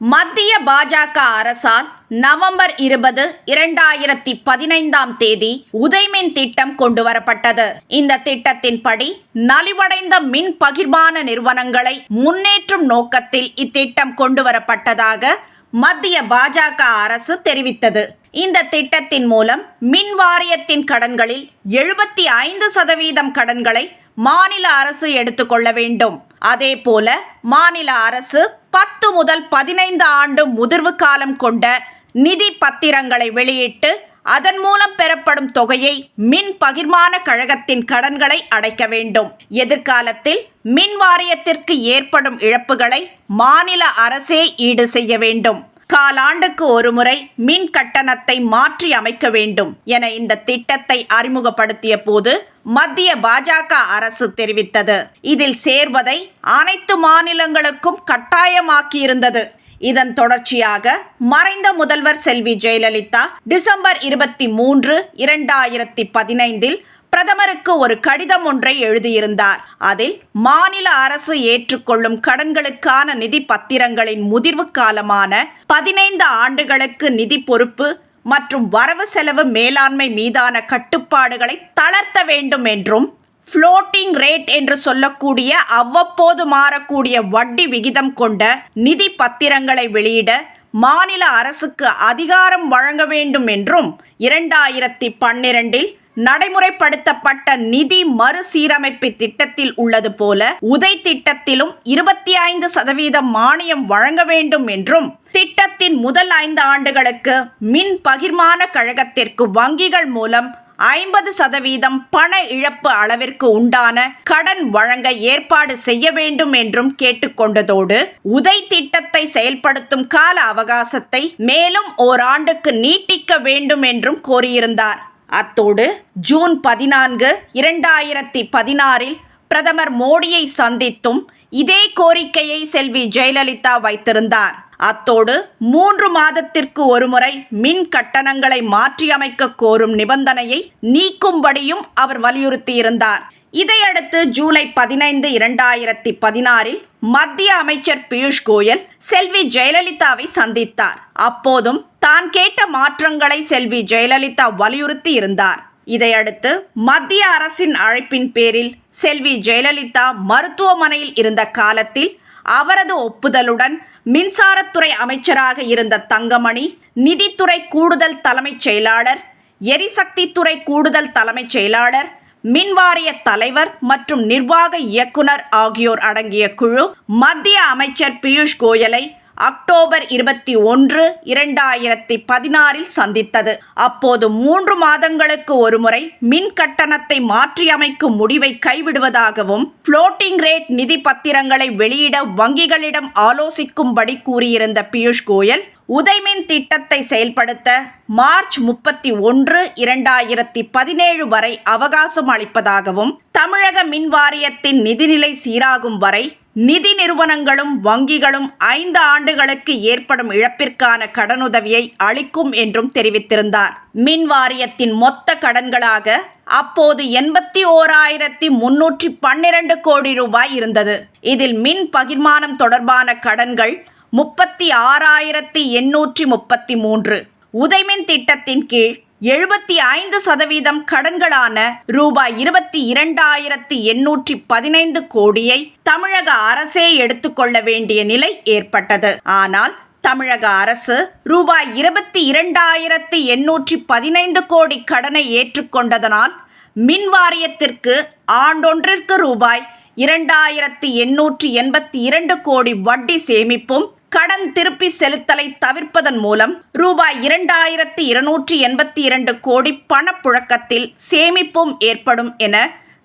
மத்திய பாஜக அரசால் நவம்பர் இருபது இரண்டாயிரத்தி பதினைந்தாம் தேதி உதய்மின் திட்டம் கொண்டு வரப்பட்டது இந்த திட்டத்தின்படி நலிவடைந்த மின் பகிர்மான நிறுவனங்களை முன்னேற்றும் நோக்கத்தில் இத்திட்டம் கொண்டு வரப்பட்டதாக மத்திய பாஜக அரசு தெரிவித்தது. இந்த திட்டத்தின் மூலம் மின் வாரியத்தின் கடன்களில் எழுபத்தி ஐந்து சதவீதம் கடன்களை மாநில அரசு எடுத்துக்கொள்ள வேண்டும். அதேபோல மாநில அரசு பத்து முதல் பதினைந்து ஆண்டு முதிர்வு காலம் கொண்ட நிதி பத்திரங்களை வெளியிட்டு அதன் மூலம் பெறப்படும் தொகையை மின் பகிர்மான கழகத்தின் கடன்களை அடைக்க வேண்டும். எதிர்காலத்தில் மின் வாரியத்திற்கு ஏற்படும் இழப்புகளை மாநில அரசே ஈடு செய்ய வேண்டும். காலாண்டுக்கு ஒருமுறை மின் கட்டணத்தை மாற்றி அமைக்க வேண்டும் என இந்த திட்டத்தை அறிமுகப்படுத்திய போது மத்திய பாஜக அரசு தெரிவித்தது. இதில் சேர்வதை அனைத்து மாநிலங்களுக்கும் கட்டாயமாக்கியிருந்தது. இதன் தொடர்ச்சியாக மறைந்த முதல்வர் செல்வி ஜெயலலிதா டிசம்பர் இருபத்தி மூன்று இரண்டாயிரத்தி பதினைந்தில் பிரதமருக்கு ஒரு கடிதம் ஒன்றை எழுதியிருந்தார். அதில் மாநில அரசு ஏற்றுக்கொள்ளும் கடன்களுக்கான நிதி பத்திரங்களின் முதிர்வு காலமான பதினைந்து ஆண்டுகளுக்கு நிதி பொறுப்பு மற்றும் வரவு செலவு மேலாண்மை மீதான கட்டுப்பாடுகளை தளர்த்த வேண்டும் என்றும் ஃப்ளோட்டிங் ரேட் என்று சொல்லக்கூடிய அவ்வப்போது மாறக்கூடிய வட்டி விகிதம் கொண்ட நிதி பத்திரங்களை வெளியிட மாநில அரசுக்கு அதிகாரம் வழங்க வேண்டும் என்றும் இரண்டாயிரத்தி பன்னிரண்டில் நடைமுறைப்படுத்தப்பட்ட நிதி மறுசீரமைப்பு திட்டத்தில் உள்ளது போல உதை திட்டத்திலும் இருபத்தி ஐந்து சதவீதம் மானியம் வழங்க வேண்டும் என்றும் திட்டத்தின் முதல் ஐந்து ஆண்டுகளுக்கு மின் பகிர்மான கழகத்திற்கு வங்கிகள் மூலம் ஐம்பது சதவீதம் பண இழப்பு அளவிற்கு உண்டான கடன் வழங்க ஏற்பாடு செய்ய வேண்டும் என்றும் கேட்டுக்கொண்டதோடு உதை திட்டத்தை செயல்படுத்தும் கால அவகாசத்தை மேலும் ஓராண்டுக்கு நீட்டிக்க வேண்டும் என்றும் கோரியிருந்தார். அத்தோடு ஜூன் பதினான்கு இரண்டாயிரத்தி பதினாறில் பிரதமர் மோடியை சந்தித்தும் இதே கோரிக்கையை செல்வி ஜெயலலிதா வைத்திருந்தார். அத்தோடு மூன்று மாதத்திற்கு ஒருமுறை மின் கட்டணங்களை மாற்றியமைக்க கோரும் நிபந்தனையை நீக்கும்படியும் அவர் வலியுறுத்தியிருந்தார். இதையடுத்து ஜூலை பதினைந்து இரண்டாயிரத்தி பதினாறில் மத்திய அமைச்சர் பியூஷ் கோயல் செல்வி ஜெயலலிதாவை சந்தித்தார். அப்போதும் தான் கேட்ட மாற்றங்களை செல்வி ஜெயலலிதா வலியுறுத்தி இருந்தார். இதையடுத்து மத்திய அரசின் அழைப்பின் பேரில் செல்வி ஜெயலலிதா மருத்துவமனையில் இருந்த காலத்தில் அவரது ஒப்புதலுடன் மின்சாரத்துறை அமைச்சராக இருந்த தங்கமணி நிதித்துறை கூடுதல் தலைமைச் செயலாளர் எரிசக்தித்துறை கூடுதல் தலைமைச் செயலாளர் மின்வாரிய தலைவர் மற்றும் நிர்வாக இயக்குனர் ஆகியோர் அடங்கிய குழு மத்திய அமைச்சர் பியூஷ் கோயலை அக்டோபர் இருபத்தி ஒன்று இரண்டாயிரத்தி பதினாறில் சந்தித்தது. அப்போது மூன்று மாதங்களுக்கு ஒருமுறை மின் கட்டணத்தை மாற்றியமைக்கும் முடிவை கைவிடுவதாகவும் புளோட்டிங் ரேட் நிதி பத்திரங்களை வெளியிட வங்கிகளிடம் ஆலோசிக்கும்படி கூறியிருந்த பியூஷ் கோயல் உதைமின் திட்டத்தை செயல்படுத்த மார்ச் முப்பத்தி ஒன்று இரண்டாயிரத்தி பதினேழு வரை அவகாசம் அளிப்பதாகவும் தமிழக மின் வாரியத்தின் நிதிநிலை சீராகும் வரை நிதி நிறுவனங்களும் வங்கிகளும் ஐந்து ஆண்டுகளுக்கு ஏற்படும் இழப்பிற்கான கடனுதவியை அளிக்கும் என்றும் தெரிவித்திருந்தார். மின் வாரியத்தின் மொத்த கடன்களாக அப்போது எண்பத்தி ஓராயிரத்தி முன்னூற்றி பன்னிரண்டு கோடி ரூபாய் இருந்தது. இதில் மின் பகிர்மானம் தொடர்பான கடன்கள் முப்பத்தி ஆறாயிரத்தி எண்ணூற்றி முப்பத்தி மூன்று. உதைமின் திட்டத்தின் கீழ் எழுபத்தி ஐந்து சதவீதம் கடன்களான ரூபாய் இருபத்தி இரண்டாயிரத்தி எண்ணூற்றி பதினைந்து கோடியை தமிழக அரசே எடுத்துக்கொள்ள வேண்டிய நிலை ஏற்பட்டது. ஆனால் தமிழக அரசு ரூபாய் இருபத்தி இரண்டாயிரத்தி எண்ணூற்றி பதினைந்து கோடி கடனை ஏற்றுக்கொண்டதனால் மின் வாரியத்திற்கு ஆண்டொன்றிற்கு ரூபாய் இரண்டாயிரத்தி எண்ணூற்றி எண்பத்தி இரண்டு கோடி வட்டி சேமிப்பும் கடன் திருப்பி செலுத்தலை தவிர்ப்பதன் மூலம் ரூபாய் இரண்டாயிரத்தி இருநூற்றி எண்பத்தி இரண்டு கோடி பணப்புழக்கத்தில் சேமிப்பும் ஏற்படும் என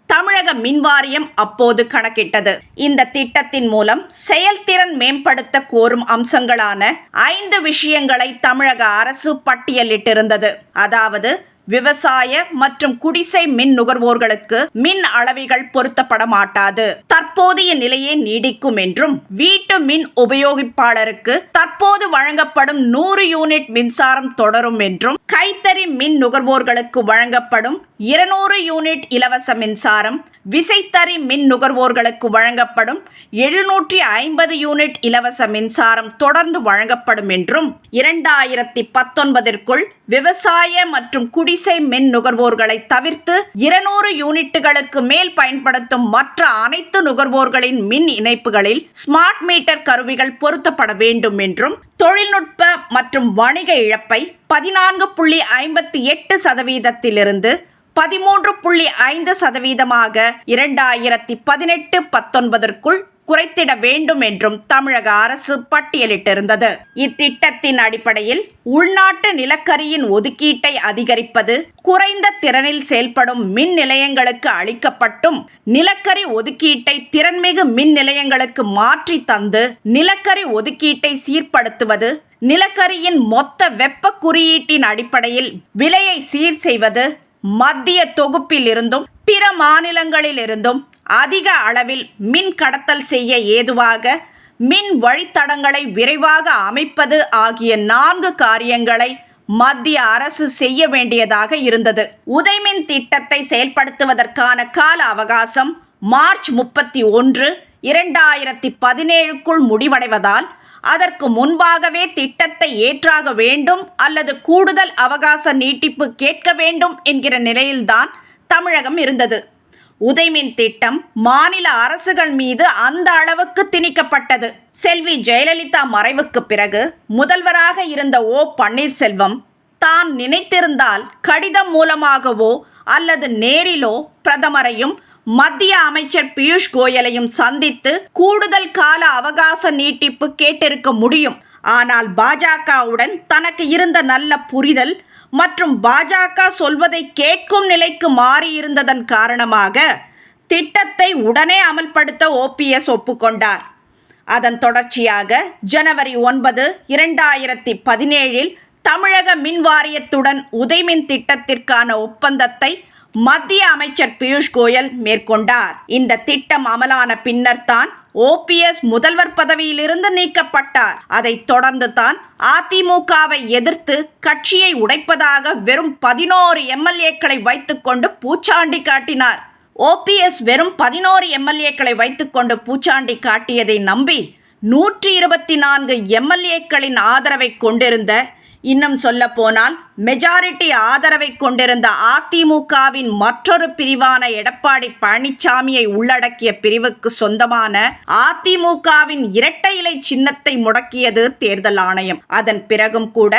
தமிழக மின்வாரியம் அப்போது கணக்கிட்டது. இந்த திட்டத்தின் மூலம் செயல்திறன் மேம்படுத்த கோரும் அம்சங்களான ஐந்து விஷயங்களை தமிழக அரசு பட்டியலிட்டிருந்தது. அதாவது விவசாய மற்றும் குடிசை மின் நுகர்வோர்களுக்கு மின் அளவிகள் பொருத்தப்பட மாட்டாது தற்போதைய நிலையே நீடிக்கும் என்றும் வீட்டு மின் உபயோகிப்பாளருக்கு தற்போது வழங்கப்படும் நூறு யூனிட் மின்சாரம் தொடரும் என்றும் கைத்தறி மின் நுகர்வோர்களுக்கு வழங்கப்படும் இருநூறு யூனிட் இலவச மின்சாரம் விசைத்தறி மின் நுகர்வோர்களுக்கு வழங்கப்படும். எழுநூற்றி ஐம்பது யூனிட் இலவச மின்சாரம் தொடர்ந்து வழங்கப்படும் என்றும் இரண்டாயிரத்தி பத்தொன்பதற்குள் விவசாய மற்றும் குடிசை மின் நுகர்வோர்களை தவிர்த்து இருநூறு யூனிட்டுகளுக்கு மேல் பயன்படுத்தும் மற்ற அனைத்து நுகர்வோர்களின் மின் இணைப்புகளில் ஸ்மார்ட் மீட்டர் கருவிகள் பொருத்தப்பட வேண்டும் என்றும் தொழில்நுட்ப மற்றும் வணிக இழப்பை பதினான்கு புள்ளி ஐம்பத்தி எட்டு சதவீதத்திலிருந்து பதிமூன்று புள்ளி ஐந்து சதவீதமாக இரண்டாயிரத்தி பதினெட்டு பத்தொன்பதற்குள் குறைத்திட வேண்டும் என்றும் தமிழக அரசு பட்டியலிட்டிருந்தது. இத்திட்டத்தின் அடிப்படையில் உள்நாட்டு நிலக்கரியின் ஒதுக்கீட்டை அதிகரிப்பது குறைந்த திறனில் செயல்படும் மின் நிலையங்களுக்கு அளிக்கப்பட்டும் நிலக்கரி ஒதுக்கீட்டை திறன்மிகு மின் நிலையங்களுக்கு மாற்றி தந்து நிலக்கரி ஒதுக்கீட்டை சீர்படுத்துவது நிலக்கரியின் மொத்த வெப்ப குறியீட்டின் அடிப்படையில் விலையை சீர் செய்வது மத்திய தொகுப்பில் இருந்தும் பிற மாநிலங்களில் இருந்தும் அதிக அளவில் மின் கடத்தல் செய்ய ஏதுவாக மின் வழித்தடங்களை விரைவாக அமைப்பது ஆகிய நான்கு காரியங்களை மத்திய அரசு செய்ய வேண்டியதாக இருந்தது. உதைமின் திட்டத்தை செயல்படுத்துவதற்கான கால அவகாசம் மார்ச் முப்பத்தி ஒன்று இரண்டாயிரத்தி பதினேழுக்குள் முடிவடைவதால் அதற்கு முன்பாகவே திட்டத்தை ஏற்றாக வேண்டும் அல்லது கூடுதல் அவகாச நீட்டிப்பு கேட்க வேண்டும் என்கிற நிலையில்தான் தமிழகம் இருந்தது. உதய்மின் திட்டம் மாநில அரசுகள் மீது அந்த அளவுக்கு திணிக்கப்பட்டது. செல்வி ஜெயலலிதா மறைவுக்கு பிறகு முதல்வராக இருந்த ஓ. பன்னீர்செல்வம் தான் நினைத்திருந்தால் கடிதம் மூலமாகவோ அல்லது நேரிலோ பிரதமரையும் மத்திய அமைச்சர் பியூஷ் கோயலையும் சந்தித்து கூடுதல் கால அவகாச நீட்டிப்பு கேட்டிருக்க முடியும். ஆனால் பாஜகவுடன் தனக்கு இருந்த நல்ல புரிதல் மற்றும் பாஜக சொல்வதை கேட்கும் நிலைக்கு மாறியிருந்ததன் காரணமாக திட்டத்தை உடனே அமல்படுத்த ஓபிஎஸ் ஒப்புக்கொண்டார். அதன் தொடர்ச்சியாக ஜனவரி ஒன்பது இரண்டாயிரத்தி பதினேழில் தமிழக மின் வாரியத்துடன் உதைமின் திட்டத்திற்கான ஒப்பந்தத்தை மத்திய அமைச்சர் பியூஷ் கோயல் மேற்கொண்டார். இந்த திட்டம் அமலான பின்னர் தான் ஓபிஎஸ் முதல்வர் பதவியிலிருந்து நீக்கப்பட்டார். அதைத் தொடர்ந்து தான் அதிமுகவை எதிர்த்து கட்சியை உடைப்பதாக வெறும் பதினோரு எம்எல்ஏக்களை வைத்துக்கொண்டு பூச்சாண்டி காட்டினார். ஓபிஎஸ் வெறும் பதினோரு எம்எல்ஏக்களை வைத்துக்கொண்டு பூச்சாண்டி காட்டியதை நம்பி நூற்றி இருபத்தி நான்கு எம்எல்ஏக்களின் ஆதரவை கொண்டிருந்த இன்னும் சொல்ல போனால் மெஜாரிட்டி ஆதரவை கொண்டிருந்த அதிமுகவின் மற்றொரு பிரிவான எடப்பாடி பழனிசாமியை உள்ளடக்கிய பிரிவுக்கு சொந்தமான அதிமுகவின் இரட்டை இலை சின்னத்தை முடக்கியது தேர்தல் ஆணையம். அதன் பிறகும் கூட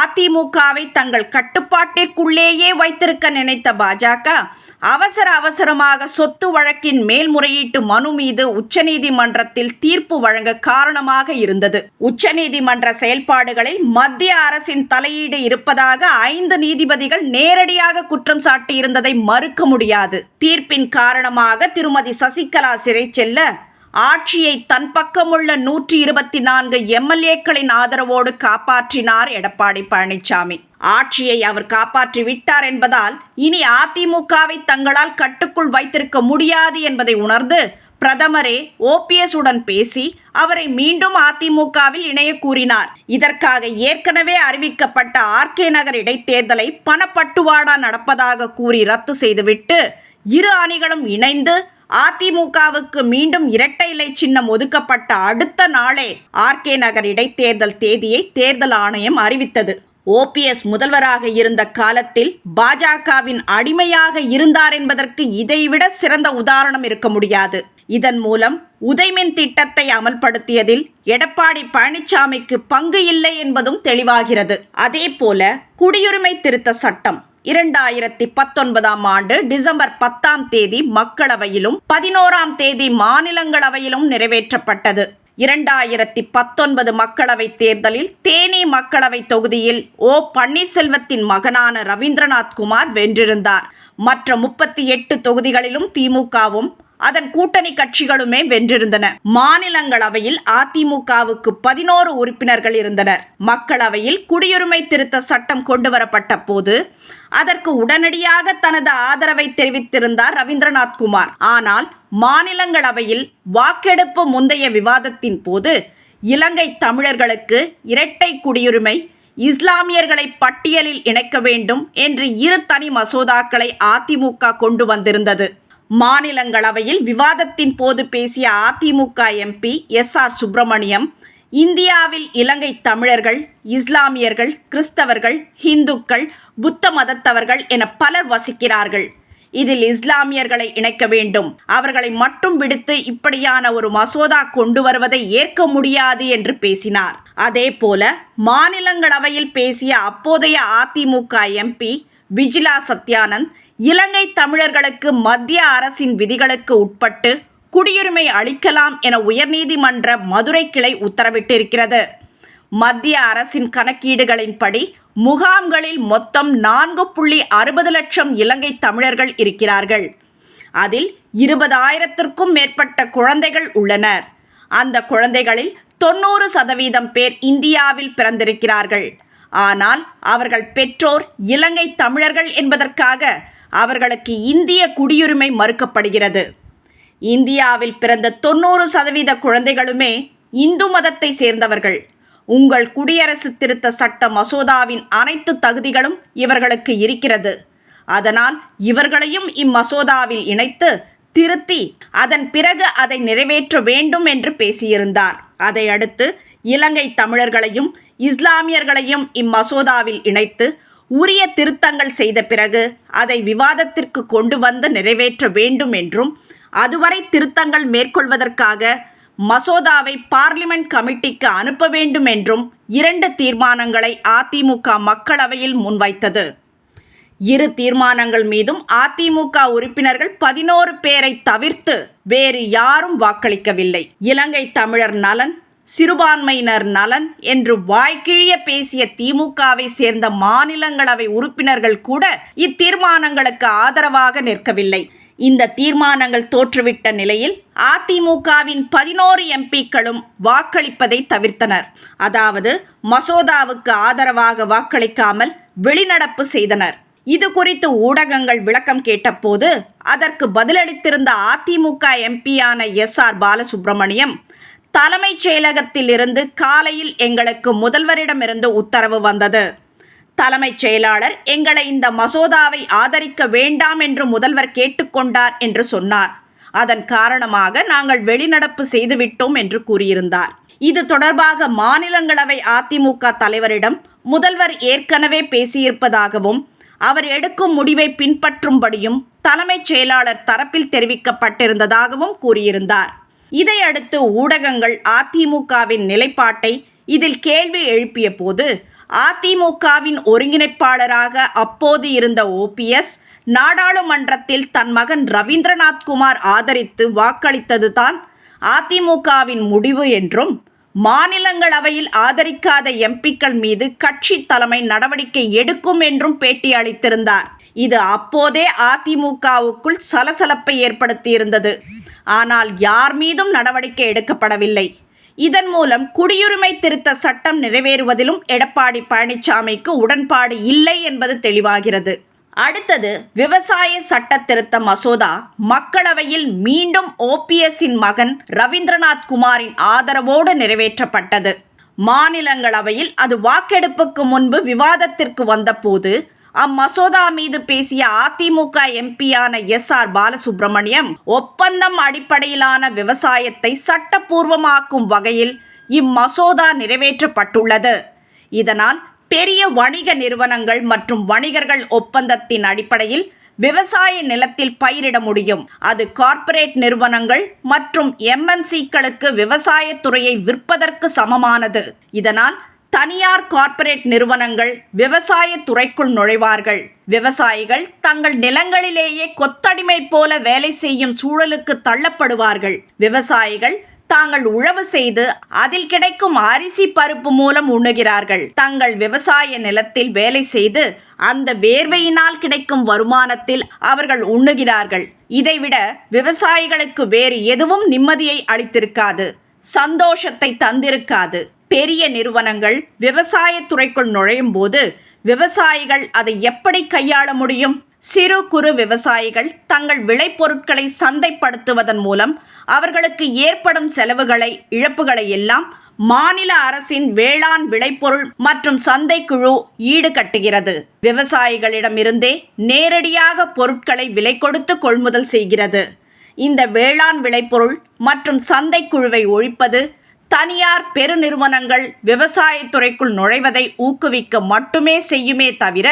அதிமுகவை தங்கள் கட்டுப்பாட்டிற்குள்ளேயே வைத்திருக்க நினைத்த பாஜக அவசர அவசரமாக சொத்து வழக்கின் மேல்முறையீட்டு மனு மீது உச்சநீதிமன்றத்தில் தீர்ப்பு வழங்க காரணமாக இருந்தது. உச்சநீதிமன்ற செயல்பாடுகளில் மத்திய அரசின் தலையீடு இருப்பதாக ஐந்து நீதிபதிகள் நேரடியாக குற்றம் சாட்டியிருந்ததை மறுக்க முடியாது. தீர்ப்பின் காரணமாக திருமதி சசிகலா சிறை செல்ல ஆட்சியை தன் பக்கமுள்ள நூற்றி இருபத்தி நான்கு எம்எல்ஏக்களின் ஆதரவோடு காப்பாற்றினார் எடப்பாடி பழனிசாமி ஆட்சியை அவர் காப்பாற்றி விட்டார் என்பதால் இனி அதிமுகவை தங்களால் கட்டுக்குள் வைத்திருக்க முடியாது என்பதை உணர்ந்து பிரதமரே ஓபிஎஸ் உடன் பேசி அவரை மீண்டும் அதிமுகவில் இணைய கூறினார் இதற்காக ஏற்கனவே அறிவிக்கப்பட்ட ஆர்கே நகர் இடைத்தேர்தலை பணப்பட்டுவாடா நடப்பதாக கூறி ரத்து செய்துவிட்டு இரு அணிகளும் இணைந்து அதிமுகவுக்கு மீண்டும் இரட்டை இலை சின்னம் ஒதுக்கப்பட்ட அடுத்த நாளே ஆர்கே நகர் இடைத்தேர்தல் தேதியை தேர்தல் ஆணையம் அறிவித்தது. ஓபிஎஸ் முதல்வராக இருந்த காலத்தில் பாஜகவின் அடிமையாக இருந்தார் என்பதற்கு இதைவிட சிறந்த உதாரணம் இருக்க முடியாது. இதன் மூலம் உதைமின் திட்டத்தை அமல்படுத்தியதில் எடப்பாடி பழனிசாமிக்கு பங்கு இல்லை என்பதும் தெளிவாகிறது. அதே போல குடியுரிமை திருத்த சட்டம் இரண்டாயிரத்தி பத்தொன்பதாம் ஆண்டு டிசம்பர் பத்தாம் தேதி மக்களவையிலும் பதினோராம் தேதி மாநிலங்களவையிலும் நிறைவேற்றப்பட்டது. இரண்டாயிரத்தி பத்தொன்பது மக்களவைத் தேர்தலில் தேனி மக்களவை தொகுதியில் ஓ பன்னீர்செல்வத்தின் மகனான ரவீந்திரநாத் குமார் வென்றிருந்தார். மற்ற முப்பத்தி எட்டு தொகுதிகளிலும் திமுகவும் அதன் கூட்டணி கட்சிகளுமே வென்றிருந்தன. மாநிலங்களவையில் அதிமுகவுக்கு பதினோரு உறுப்பினர்கள் இருந்தனர். மக்களவையில் குடியுரிமை திருத்த சட்டம் கொண்டுவரப்பட்ட போது அதற்கு உடனடியாக தனது ஆதரவை தெரிவித்திருந்தார் ரவீந்திரநாத் குமார். ஆனால் மாநிலங்களவையில் வாக்கெடுப்பு முந்தைய விவாதத்தின் போது இலங்கை தமிழர்களுக்கு இரட்டை குடியுரிமை இஸ்லாமியர்களை பட்டியலில் இணைக்க வேண்டும் என்று இரு தனி மசோதாக்களை அதிமுக கொண்டு வந்திருந்தது. மாநிலங்களவையில் விவாதத்தின் போது பேசிய AIADMK MP S R Subramaniam இந்தியாவில் இலங்கை தமிழர்கள் இஸ்லாமியர்கள் கிறிஸ்தவர்கள் ஹிந்துக்கள் புத்த மதத்தவர்கள் என பலர் வசிக்கிறார்கள். இதில் இஸ்லாமியர்களை இணைக்க வேண்டும். அவர்களை மட்டும் விடுத்து இப்படியான ஒரு மசோதா கொண்டு வருவதை ஏற்க முடியாது என்று பேசினார். அதே போல மாநிலங்களவையில் பேசிய அப்போதைய அதிமுக எம்பி விஜிலா சத்யானந்த் இலங்கை தமிழர்களுக்கு மத்திய அரசின் விதிகளுக்கு உட்பட்டு குடியுரிமை அளிக்கலாம் என உயர்நீதிமன்ற மதுரை கிளை உத்தரவிட்டிருக்கிறது. மத்திய அரசின் கணக்கீடுகளின்படி முகாம்களில் மொத்தம் நான்கு புள்ளி அறுபது லட்சம் இலங்கை தமிழர்கள் இருக்கிறார்கள். அதில் இருபதாயிரத்திற்கும் மேற்பட்ட குழந்தைகள் உள்ளனர். அந்த குழந்தைகளில் தொண்ணூறு சதவீதம் பேர் இந்தியாவில் பிறந்திருக்கிறார்கள். ஆனால் அவர்கள் பெற்றோர் இலங்கை தமிழர்கள் என்பதற்காக அவர்களுக்கு இந்திய குடியுரிமை மறுக்கப்படுகிறது. இந்தியாவில் பிறந்த தொண்ணூறு சதவீத குழந்தைகளுமே இந்து மதத்தை சேர்ந்தவர்கள். உங்கள் குடியரசு திருத்த சட்ட மசோதாவின் அனைத்து தகுதிகளும் இவர்களுக்கு இருக்கிறது. அதனால் இவர்களையும் இம்மசோதாவில் இணைத்து திருத்தி அதன் பிறகு அதை நிறைவேற்ற வேண்டும் என்று பேசியிருந்தார். அதை அடுத்து இலங்கை தமிழர்களையும் இஸ்லாமியர்களையும் இம்மசோதாவில் இணைத்து உரிய திருத்தங்கள் செய்த பிறகு அதை விவாதத்திற்கு கொண்டு வந்து நிறைவேற்ற வேண்டும் என்றும் அதுவரை திருத்தங்கள் மேற்கொள்வதற்காக மசோதாவை பார்லிமெண்ட் கமிட்டிக்கு அனுப்ப வேண்டும் என்றும் இரண்டு தீர்மானங்களை அதிமுக மக்களவையில் முன்வைத்தது. இரு தீர்மானங்கள் மீதும் அதிமுக உறுப்பினர்கள் பதினோரு பேரை தவிர்த்து வேறு யாரும் வாக்களிக்கவில்லை. இலங்கை தமிழர் நலன் சிறுபான்மையினர் நலன் என்று வாய்க்கிழிய பேசிய திமுகவை சேர்ந்த மாநிலங்களவை உறுப்பினர்கள் கூட இத்தீர்மானங்களுக்கு ஆதரவாக நிற்கவில்லை. இந்த தீர்மானங்கள் தோற்றுவிட்ட நிலையில் அதிமுகவின் பதினோரு எம்பிக்களும் வாக்களிப்பதை தவிர்த்தனர். அதாவது மசோதாவுக்கு ஆதரவாக வாக்களிக்காமல் வெளிநடப்பு செய்தனர். இது குறித்து ஊடகங்கள் விளக்கம் கேட்டபோது அதற்கு பதிலளித்திருந்த அதிமுக எம்பியான எஸ் ஆர் பாலசுப்ரமணியம் தலைமைச் செயலகத்திலிருந்து காலையில் எங்களுக்கு முதல்வரிடமிருந்து உத்தரவு வந்தது. தலைமைச் செயலாளர் எங்களை இந்த மசோதாவை ஆதரிக்க வேண்டாம் என்று முதல்வர் கேட்டுக்கொண்டார் என்று சொன்னார். அதன் காரணமாக நாங்கள் வெளிநடப்பு செய்துவிட்டோம் என்று கூறியிருந்தார். இது தொடர்பாக மாநிலங்களவை அதிமுக தலைவரிடம் முதல்வர் ஏற்கனவே பேசியிருப்பதாகவும் அவர் எடுக்கும் முடிவை பின்பற்றும்படியும் தலைமைச் செயலாளர் தரப்பில் தெரிவிக்கப்பட்டிருந்ததாகவும் கூறியிருந்தார். இதையடுத்து ஊடகங்கள் அதிமுகவின் நிலைப்பாட்டை இதில் கேள்வி எழுப்பிய போது அதிமுகவின் ஒருங்கிணைப்பாளராக அப்போது இருந்த ஓபிஎஸ் நாடாளுமன்றத்தில் தன் மகன் ரவீந்திரநாத் குமார் ஆதரித்து வாக்களித்ததுதான் அதிமுகவின் முடிவு என்றும் மாநிலங்களவையில் ஆதரிக்காத எம்பிக்கள் மீது கட்சி தலைமை நடவடிக்கை எடுக்கும் என்றும் பேட்டி அளித்திருந்தார். இது அப்போதே அதிமுகவுக்குள் சலசலப்பை ஏற்படுத்தியிருந்தது. ஆனால் யார் மீதும் நடவடிக்கை எடுக்கப்படவில்லை. இதன் மூலம் குடியுரிமை திருத்த சட்டம் நிறைவேறுவதிலும் எடப்பாடி பழனிசாமிக்கு உடன்பாடு இல்லை என்பது தெளிவாகிறது. அடுத்தது விவசாய சட்ட திருத்த மசோதா மக்களவையில் மீண்டும் ஓபிஎஸ்ஸின் மகன் ரவீந்திரநாத் குமாரின் ஆதரவோடு நிறைவேற்றப்பட்டது. மாநிலங்களவையில் அது வாக்கெடுப்புக்கு முன்பு விவாதத்திற்கு வந்தபோது அம்மசோதா மீது பேசிய அதிமுக எம்பியான எஸ் ஆர் பாலசுப்ரமணியம் ஒப்பந்தம் அடிப்படையிலான விவசாயத்தை சட்டப்பூர்வமாக்கும் வகையில் இம்மசோதா நிறைவேற்றப்பட்டுள்ளது. இதனால் பெரிய வணிக நிறுவனங்கள் மற்றும் வணிகர்கள் ஒப்பந்தத்தின் அடிப்படையில் விவசாய நிலத்தில் பயிரிட முடியும். அது கார்ப்பரேட் நிறுவனங்கள் மற்றும் எம்என்சிக்களுக்கு விவசாயத்துறையை விற்பதற்கு சமமானது. இதனால் தனியார் கார்ப்பரேட் நிறுவனங்கள் விவசாய துறைக்குள் நுழைவார்கள். விவசாயிகள் தங்கள் நிலங்களிலேயே கொத்தடிமை போல வேலை செய்யும் சூழலுக்கு தள்ளப்படுவார்கள். விவசாயிகள் தாங்கள் உழவு செய்து அதில் கிடைக்கும் அரிசி பருப்பு மூலம் உண்ணுகிறார்கள். தங்கள் விவசாய நிலத்தில் வேலை செய்து அந்த வேர்வையினால் கிடைக்கும் வருமானத்தில் அவர்கள் உண்ணுகிறார்கள். இதைவிட விவசாயிகளுக்கு வேறு எதுவும் நிம்மதியை அளித்திருக்காது. சந்தோஷத்தை தந்திருக்காது. பெரிய நிறுவனங்கள் விவசாயத்துறைக்குள் நுழையும் போது விவசாயிகள் அதை எப்படி கையாள முடியும்? சிறு குறு விவசாயிகள் தங்கள் விளைபொருட்களை சந்தைப்படுத்துவதன் மூலம் அவர்களுக்கு ஏற்படும் செலவுகளை இழப்புகளை எல்லாம் மாநில அரசின் வேளாண் விளைபொருள் மற்றும் சந்தைக்குழு ஈடுகட்டுகிறது விவசாயிகளிடமிருந்தே நேரடியாக பொருட்களை விலை கொடுத்து கொள்முதல் செய்கிறது. இந்த வேளாண் விளைபொருள் மற்றும் சந்தைக்குழுவை ஒழிப்பது தனியார் பெருநிறுவனங்கள் விவசாயத்துறைக்குள் நுழைவதை ஊக்குவிக்க மட்டுமே செய்யுமே தவிர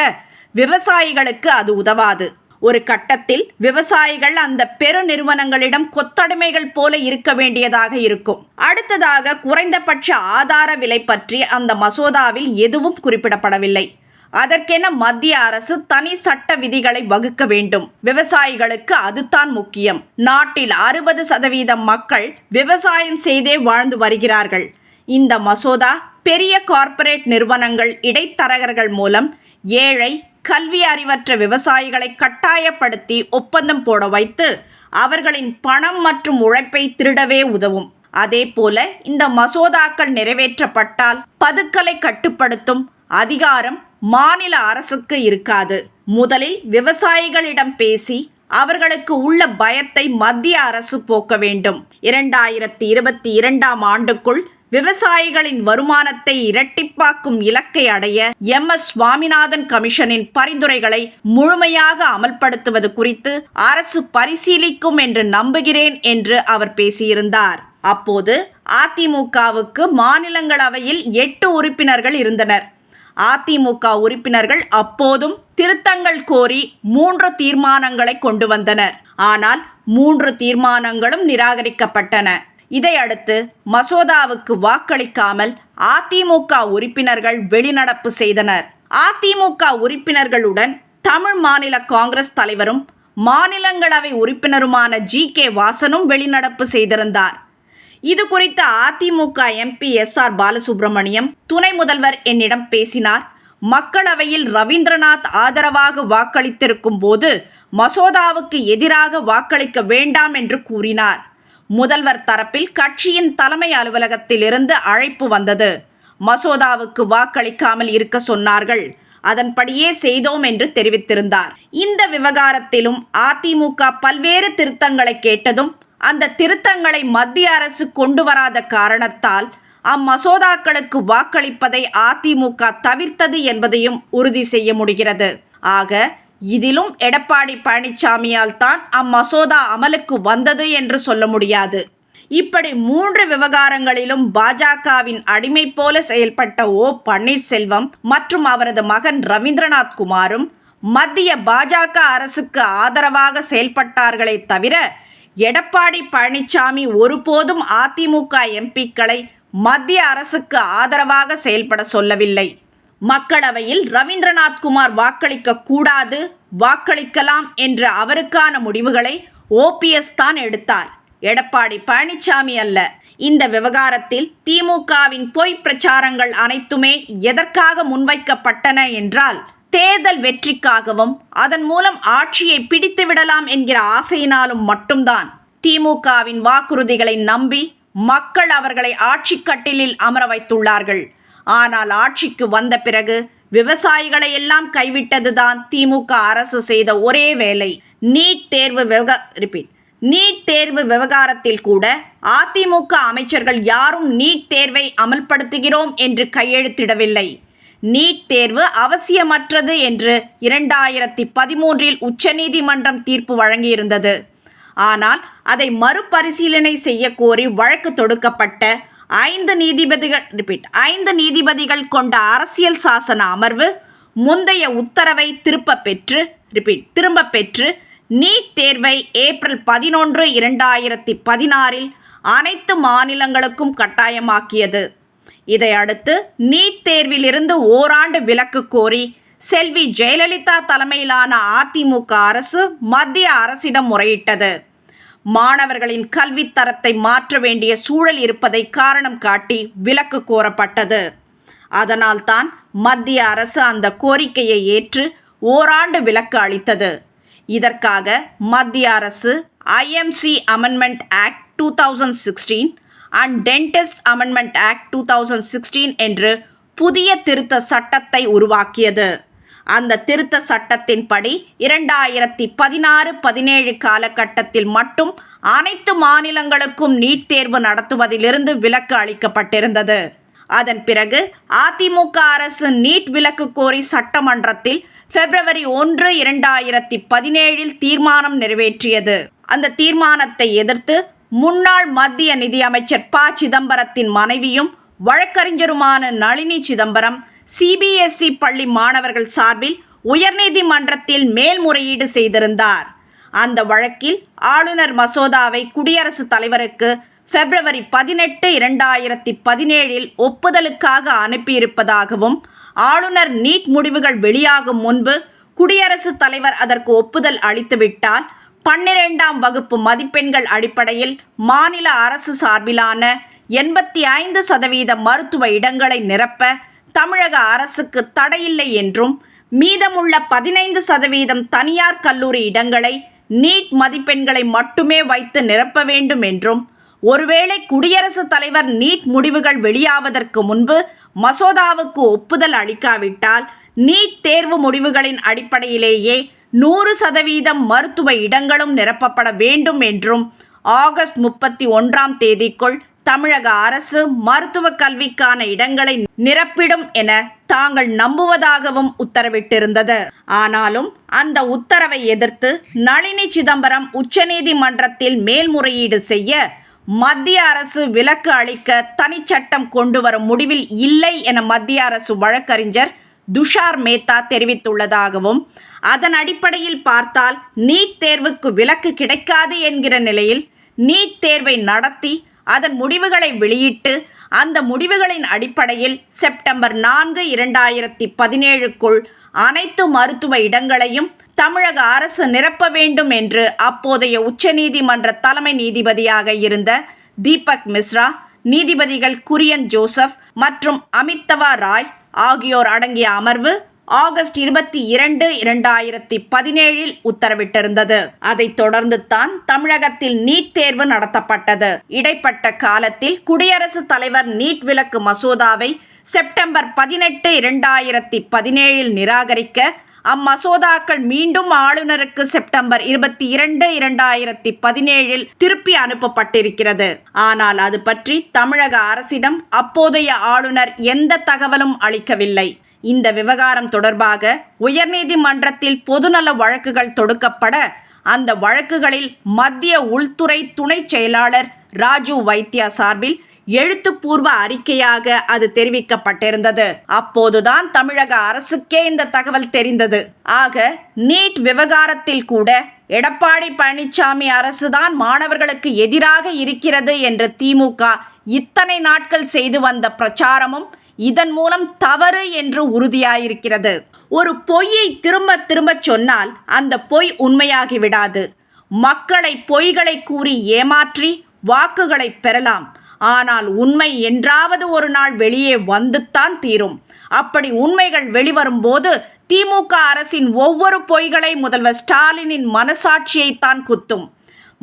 விவசாயிகளுக்கு அது உதவாது. ஒரு கட்டத்தில் விவசாயிகள் அந்த பெருநிறுவனங்களிடம் கொத்தடிமைகள் போல இருக்க வேண்டியதாக இருக்கும். அடுத்ததாக குறைந்தபட்ச ஆதார விலை பற்றி அந்த மசோதாவில் எதுவும் குறிப்பிடப்படவில்லை. அதற்கென மத்திய அரசு தனி சட்ட விதிகளை வகுக்க வேண்டும். விவசாயிகளுக்கு அதுதான் முக்கியம். நாட்டில் அறுபது சதவீதம் மக்கள் விவசாயம் செய்தே வாழ்ந்து வருகிறார்கள். இந்த மசோதா பெரிய கார்ப்பரேட் நிறுவனங்கள் இடைத்தரகர்கள் மூலம் ஏழை கல்வி அறிவற்ற விவசாயிகளை கட்டாயப்படுத்தி ஒப்பந்தம் போட வைத்து அவர்களின் பணம் மற்றும் உழைப்பை திருடவே உதவும். அதேபோல இந்த மசோதாக்கள் நிறைவேற்றப்பட்டால் பதுக்கலை கட்டுப்படுத்தும் அதிகாரம் மாநில அரசுக்கு இருக்காது. முதலில் விவசாயிகளிடம் பேசி அவர்களுக்கு உள்ள பயத்தை மத்திய அரசு போக்க வேண்டும். இரண்டாயிரத்தி இருபத்தி இரண்டாம் ஆண்டுக்குள் விவசாயிகளின் வருமானத்தை இரட்டிப்பாக்கும் இலக்கை அடைய எம் எஸ் சுவாமிநாதன் கமிஷனின் பரிந்துரைகளை முழுமையாக அமல்படுத்துவது குறித்து அரசு பரிசீலிக்கும் என்று நம்புகிறேன் என்று அவர் பேசியிருந்தார். அப்போது அதிமுகவுக்கு மாநிலங்களவையில் எட்டு உறுப்பினர்கள் இருந்தனர். அதிமுக உறுப்பினர்கள் அப்போதும் திருத்தங்கள் கோரி மூன்று தீர்மானங்களை கொண்டு வந்தனர். ஆனால் மூன்று தீர்மானங்களும் நிராகரிக்கப்பட்டன. இதையடுத்து மசோதாவுக்கு வாக்களிக்காமல் அதிமுக உறுப்பினர்கள் வெளிநடப்பு செய்தனர். அதிமுக உறுப்பினர்களுடன் தமிழ் மாநில காங்கிரஸ் தலைவரும் மாநிலங்களவை உறுப்பினருமான ஜி. கே. வாசனும் வெளிநடப்பு செய்திருந்தார். இது குறித்து AIADMK MP S. R. Balasubramaniam துணை முதல்வர் என்னிடம் பேசினார். மக்களவையில் ரவீந்திரநாத் ஆதரவாக வாக்களித்திருக்கும் போது மசோதாவுக்கு எதிராக வாக்களிக்க வேண்டாம் என்று கூறினார். முதல்வர் தரப்பில் கட்சியின் தலைமை அலுவலகத்திலிருந்து அழைப்பு வந்தது. மசோதாவுக்கு வாக்களிக்காமல் இருக்க சொன்னார்கள். அதன்படியே செய்தோம் என்று தெரிவித்திருந்தார். இந்த விவகாரத்திலும் அதிமுக பல்வேறு திருத்தங்களை கேட்டதும் அந்த திருத்தங்களை மத்திய அரசு கொண்டு வராத காரணத்தால் அம்மசோதாக்களுக்கு வாக்களிப்பதை அதிமுக தவிர்த்தது என்பதையும் உறுதி செய்ய முடிகிறது. ஆக இதிலும் எடப்பாடி பழனிசாமியால் தான் அம்மசோதா அமலுக்கு வந்தது என்று சொல்ல முடியாது. இப்படி மூன்று விவகாரங்களிலும் பாஜகவின் அடிமை போல செயல்பட்ட ஓ பன்னீர்செல்வம் மற்றும் அவரது மகன் ரவீந்திரநாத் குமாரும் மத்திய பாஜக அரசுக்கு ஆதரவாக செயல்பட்டார்களே தவிர எடப்பாடி பழனிசாமி ஒருபோதும் அதிமுக எம்பிக்களை மத்திய அரசுக்கு ஆதரவாக செயல்பட சொல்லவில்லை. மக்களவையில் ரவீந்திரநாத் குமார் வாக்களிக்க கூடாது வாக்களிக்கலாம் என்ற அவருக்கான முடிவுகளை ஓபிஎஸ் தான் எடுத்தார். எடப்பாடி பழனிசாமி அல்ல. இந்த விவகாரத்தில் திமுகவின் பொய் பிரச்சாரங்கள் அனைத்துமே எதற்காக முன்வைக்கப்பட்டன என்றால் தேர்தல் வெற்றிக்காகவும் அதன் மூலம் ஆட்சியை பிடித்து விடலாம் என்கிற ஆசையினாலும் மட்டும்தான் திமுகவின் வாக்குறுதிகளை நம்பி மக்கள் அவர்களை ஆட்சி கட்டிலில் அமர வைத்துள்ளார்கள். ஆனால் ஆட்சிக்கு வந்த பிறகு விவசாயிகளை எல்லாம் கைவிட்டதுதான் திமுக அரசு செய்த ஒரே வேலை. நீட் தேர்வு விவக ரிப்பீட் நீட் தேர்வு விவகாரத்தில் கூட அதிமுக அமைச்சர்கள் யாரும் நீட் தேர்வை அமல்படுத்துகிறோம் என்று கையெழுத்திடவில்லை. நீட் தேர்வு அவசியமற்றது என்று இரண்டாயிரத்தி பதிமூன்றில் உச்சநீதிமன்றம் தீர்ப்பு வழங்கியிருந்தது. ஆனால் அதை மறுபரிசீலனை செய்ய கோரி வழக்கு தொடுக்கப்பட்ட ஐந்து நீதிபதிகள் ரிப்பீட் ஐந்து நீதிபதிகள் கொண்ட அரசியல் சாசன அமர்வு முந்தைய உத்தரவை திரும்ப பெற்று ரிப்பீட் திரும்ப பெற்று நீட் தேர்வை ஏப்ரல் பதினொன்று இரண்டாயிரத்தி பதினாறில் அனைத்து மாநிலங்களுக்கும் கட்டாயமாக்கியது. இதையடுத்து நீட் தேர்விலிருந்து ஓராண்டு விலக்கு கோரி செல்வி ஜெயலலிதா தலைமையிலான அதிமுக அரசு மத்திய அரசிடம் முறையிட்டது. மாணவர்களின் கல்வித் தரத்தை மாற்ற வேண்டிய சூழல் இருப்பதை காரணம் காட்டி விலக்கு கோரப்பட்டது. அதனால்தான் மத்திய அரசு அந்த கோரிக்கையை ஏற்று ஓராண்டு விலக்கு அளித்தது. இதற்காக மத்திய அரசு IMC amendment act two thousand sixteen and dentist amendment act two thousand sixteen என்று புதிய திருத்த சட்டத்தை உருவாக்கியது. அந்த திருத்த சட்டத்தின்படி இரண்டாயிரத்தி பதினாறு பதினேழு காலகட்டத்தில் மட்டும் அனைத்து மாநிலங்களுக்கும் நீட் தேர்வு நடத்துவதிலிருந்து விலக்கு அளிக்கப்பட்டிருந்தது. அதன் பிறகு அதிமுக அரசு நீட் விலக்கு கோரி சட்டமன்றத்தில் பிப்ரவரி ஒன்று இரண்டாயிரத்தி பதினேழில் தீர்மானம் நிறைவேற்றியது. அந்த தீர்மானத்தை எதிர்த்து முன்னாள் மத்திய நிதியமைச்சர் ப. சிதம்பரத்தின் மனைவியும் வழக்கறிஞருமான நளினி சிதம்பரம் சிபிஎஸ்இ பள்ளி மாணவர்கள் சார்பில் உயர்நீதிமன்றத்தில் மேல்முறையீடு செய்திருந்தார். அந்த வழக்கில் ஆளுநர் மசோதாவை குடியரசுத் தலைவருக்கு பிப்ரவரி பதினெட்டு இரண்டாயிரத்தி பதினேழில் ஒப்புதலுக்காக அனுப்பியிருப்பதாகவும் ஆளுநர் நீட் முடிவுகள் வெளியாகும் முன்பு குடியரசுத் தலைவர் அதற்கு ஒப்புதல் அளித்துவிட்டால் பன்னிரெண்டாம் வகுப்பு மதிப்பெண்கள் அடிப்படையில் மாநில அரசு சார்பிலான எண்பத்தி ஐந்து சதவீத மருத்துவ இடங்களை நிரப்ப தமிழக அரசுக்கு தடையில்லை என்றும் மீதமுள்ள பதினைந்து சதவீதம் தனியார் கல்லூரி இடங்களை நீட் மதிப்பெண்களை மட்டுமே வைத்து நிரப்ப வேண்டும் என்றும் ஒருவேளை குடியரசுத் தலைவர் நீட் முடிவுகள் வெளியாவதற்கு முன்பு மசோதாவுக்கு ஒப்புதல் அளிக்காவிட்டால் நீட் தேர்வு முடிவுகளின் அடிப்படையிலேயே நூறு சதவீதம் மருத்துவ இடங்களும் நிரப்பப்பட வேண்டும் என்றும் ஆகஸ்ட் முப்பத்தி ஒன்றாம் தேதிக்குள் தமிழக அரசு மருத்துவ கல்விக்கான இடங்களை நிரப்பிடும் என தாங்கள் நம்புவதாகவும் உத்தரவிட்டிருந்தது. ஆனாலும் அந்த உத்தரவை எதிர்த்து நளினி சிதம்பரம் உச்சநீதிமன்றத்தில் மேல்முறையீடு செய்ய மத்திய அரசு விலக்கு அளிக்க தனிச்சட்டம் கொண்டு வரும் முடிவில் இல்லை என மத்திய அரசு வழக்கறிஞர் துஷார் மேத்தா தெரிவித்துள்ளதாகவும் அதன் அடிப்படையில் பார்த்தால் நீட் தேர்வுக்கு விலக்கு கிடைக்காது என்கிற நிலையில் நீட் தேர்வை நடத்தி அதன் முடிவுகளை வெளியிட்டு அந்த முடிவுகளின் அடிப்படையில் செப்டம்பர் நான்கு இரண்டாயிரத்தி பதினேழுக்குள் அனைத்து மருத்துவ இடங்களையும் தமிழக அரசு நிரப்ப வேண்டும் என்று அப்போதைய உச்சநீதிமன்ற தலைமை நீதிபதியாக இருந்த தீபக் மிஸ்ரா நீதிபதிகள் குரியன் ஜோசப் மற்றும் அமித்தவா ராய் ஆகியோர் அடங்கிய அமர்வு ஆகஸ்ட் இருபத்தி இரண்டு இரண்டாயிரத்தி பதினேழில் உத்தரவிட்டிருந்தது. அதைத் தொடர்ந்து தான் தமிழகத்தில் நீட் தேர்வு நடத்தப்பட்டது. இடைப்பட்ட காலத்தில் குடியரசுத் தலைவர் நீட் விலக்கு மசோதாவை செப்டம்பர் பதினெட்டு இரண்டாயிரத்தி பதினேழில் நிராகரிக்க அம்மசோதாக்கள் மீண்டும் ஆளுநருக்கு செப்டம்பர் இருபத்தி இரண்டு இரண்டாயிரத்தி பதினேழில் திருப்பி அனுப்பப்பட்டிருக்கிறது. ஆனால் அது பற்றி தமிழக அரசிடம் அப்போதைய ஆளுநர் எந்த தகவலும் அளிக்கவில்லை. இந்த விவகாரம் தொடர்பாக உயர்நீதிமன்றத்தில் பொதுநல வழக்குகள் தொடுக்கப்பட அந்த வழக்குகளில் மத்திய உள்துறை துணை செயலாளர் ராஜு வைத்தியா சார்பில் எழுத்துப்பூர்வ அறிக்கையாக அது தெரிவிக்கப்பட்டிருந்தது. அப்போதுதான் தமிழக அரசுக்கே இந்த தகவல் தெரிந்தது. ஆக நீட் விவகாரத்தில் கூட எடப்பாடி பழனிசாமி அரசுதான் மாணவர்களுக்கு எதிராக இருக்கிறது என்ற திமுக இத்தனை நாட்கள் செய்து வந்த பிரச்சாரமும் இதன் மூலம் தவறு என்று உறுதியாயிருக்கிறது. ஒரு பொய்யை திரும்ப திரும்ப சொன்னால் அந்த பொய் உண்மையாகி விடாது. மக்களை பொய்களை கூறி ஏமாற்றி வாக்குகளை பெறலாம். ஆனால் உண்மை என்றாவது ஒரு நாள் வெளியே வந்துத்தான் தீரும். அப்படி உண்மைகள் வெளிவரும்போது திமுக அரசின் ஒவ்வொரு பொய்களை முதல்வர் ஸ்டாலினின் மனசாட்சியைத்தான் குத்தும்.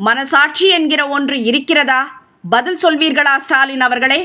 மனசாட்சி என்கிற ஒன்று இருக்கிறதா? பதில் சொல்வீர்களா ஸ்டாலின் அவர்களே?